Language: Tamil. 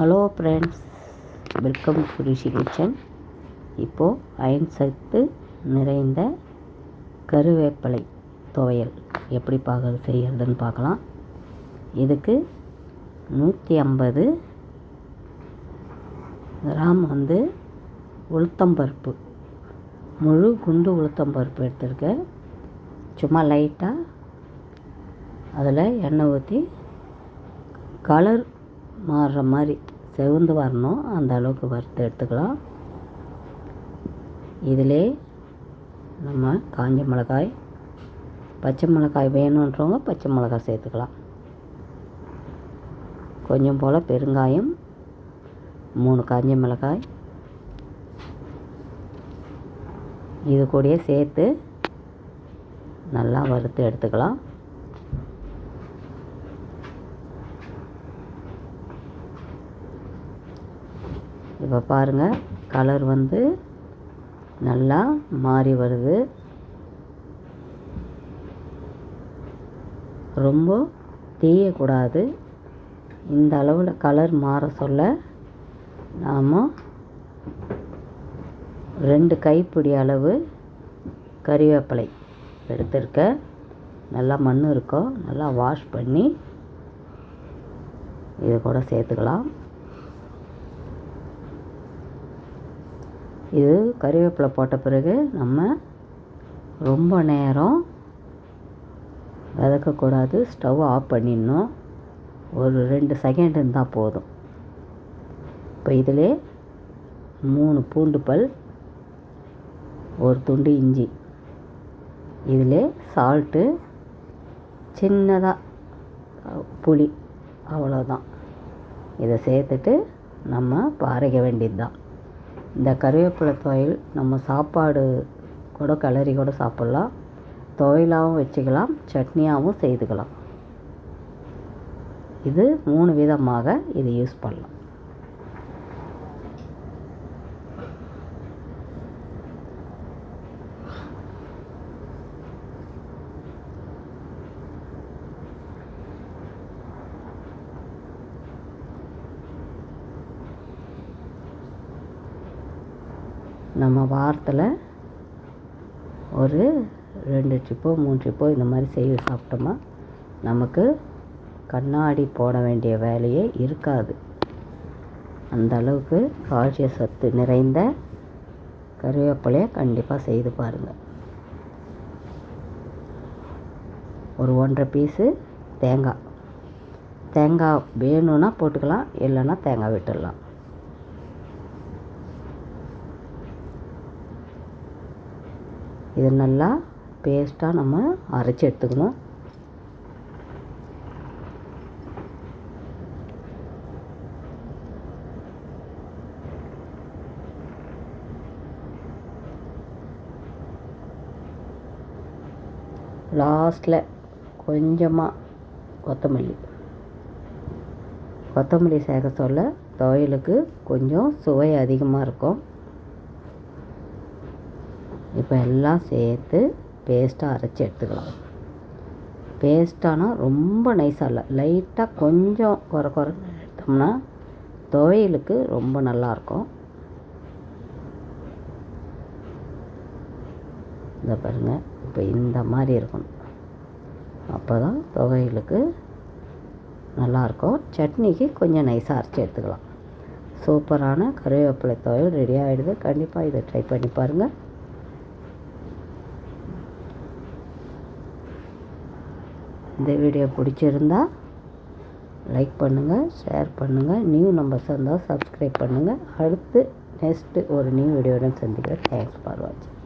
Hello friends welcome to Rishi kitchen இப்போது அயன் சத்து நிறைந்த கருவேப்பிலை துவையல் எப்படி பார்க்க செய்கிறதுன்னு பார்க்கலாம். இதுக்கு நூற்றி ஐம்பது கிராம் வந்து உளுத்தம்பருப்பு முழு குண்டு உளுத்தம்பருப்பு எடுத்திருக்கேன். சும்மா லைட்டாக அதில் எண்ணெய் ஊற்றி கலர் மாறுற மாதிரி செவந்து வரணும். அந்த அளவுக்கு வறுத்து எடுத்துக்கலாம். இதிலே நம்ம காஞ்ச மிளகாய் பச்சை மிளகாய் வேணுன்றவங்க பச்சை மிளகாய் சேர்த்துக்கலாம். கொஞ்சம் போல் பெருங்காயம் மூணு காஞ்ச மிளகாய் இது கூடயே சேர்த்து நல்லா வறுத்து எடுத்துக்கலாம். இப்போ பாருங்கள் கலர் வந்து நல்லா மாறி வருது. ரொம்ப தீயக்கூடாது. இந்த அளவில் கலர் மாற சொல்ல நாம் ரெண்டு கைப்பிடி அளவு கறிவேப்பிலை எடுத்திருக்க. நல்லா மண் இருக்கும் நல்லா வாஷ் பண்ணி இது கூட சேர்த்துக்கலாம். இது கறிவேப்பிலை போட்ட பிறகு நம்ம ரொம்ப நேரம் வதக்கக்கூடாது. ஸ்டவ் ஆஃப் பண்ணிடணும். ஒரு ரெண்டு செகண்ட் இருந்தால் போதும். இப்போ இதில் மூணு பூண்டு பல் ஒரு துண்டு இஞ்சி. இதில் சால்ட்டு சின்னதாக புளி அவ்வளோதான் இதை சேர்த்துட்டு நம்ம பாறைக்க வேண்டியது தான் இந்த கருவேப்பிலை துவையல் நம்ம சாப்பாடு கூட கிளறி கூட சாப்பிட்லாம். துவையலாகவும் வச்சுக்கலாம் சட்னியாகவும் செய்துக்கலாம். இது மூணு விதமாக இது யூஸ் பண்ணலாம். நம்ம வாரத்தில் ஒரு ரெண்டு ட்ரிப்போ மூணு ட்ரிப்போ இந்த மாதிரி செய்து சாப்பிட்டோமா நமக்கு கண்ணாடி போட வேண்டிய வேலையே இருக்காது. அந்த அளவுக்கு கால்சிய சத்து நிறைந்த கருவேப்பிலையை கண்டிப்பாக செய்து பாருங்கள் ஒரு ஒன்றரை பீஸு தேங்காய். தேங்காய் வேணும்னா போட்டுக்கலாம் இல்லைன்னா தேங்காய் விட்டுடலாம். இது நல்லா பேஸ்ட்டாக நம்ம அரைச்சி எடுத்துக்கணும். லாஸ்ட்டில் கொஞ்சமாக கொத்தமல்லி. கொத்தமல்லி சேர்க்க சொல்ல துவையலுக்கு கொஞ்சம் சுவை அதிகமாக இருக்கும். இப்போ எல்லாம் சேர்த்து பேஸ்ட்டாக அரைச்சி எடுத்துக்கலாம். பேஸ்ட்டானால் ரொம்ப நைஸாக இல்லை. லைட்டாக கொஞ்சம் குறை குறைன்னு எடுத்தோம்னா துவையலுக்கு ரொம்ப நல்லாயிருக்கும் இந்த பாருங்கள் இப்போ இந்த மாதிரி இருக்கணும். அப்போ தான் துவையலுக்கு நல்லாயிருக்கும் சட்னிக்கு கொஞ்சம் நைஸாக அரைச்சி எடுத்துக்கலாம். சூப்பரான கருவேப்பிலை துவையல் ரெடி ஆகிடுது கண்டிப்பாக இதை ட்ரை பண்ணி பாருங்கள் இந்த வீடியோ பிடிச்சிருந்தா லைக் பண்ணுங்கள் ஷேர் பண்ணுங்கள் நியூ நம்பர்ஸ் இருந்தால் சப்ஸ்கிரைப் பண்ணுங்கள் அடுத்து நெக்ஸ்ட்டு ஒரு நியூ வீடியோடன் சந்திக்கிறேன். தேங்க்ஸ் ஃபார் வாட்சிங்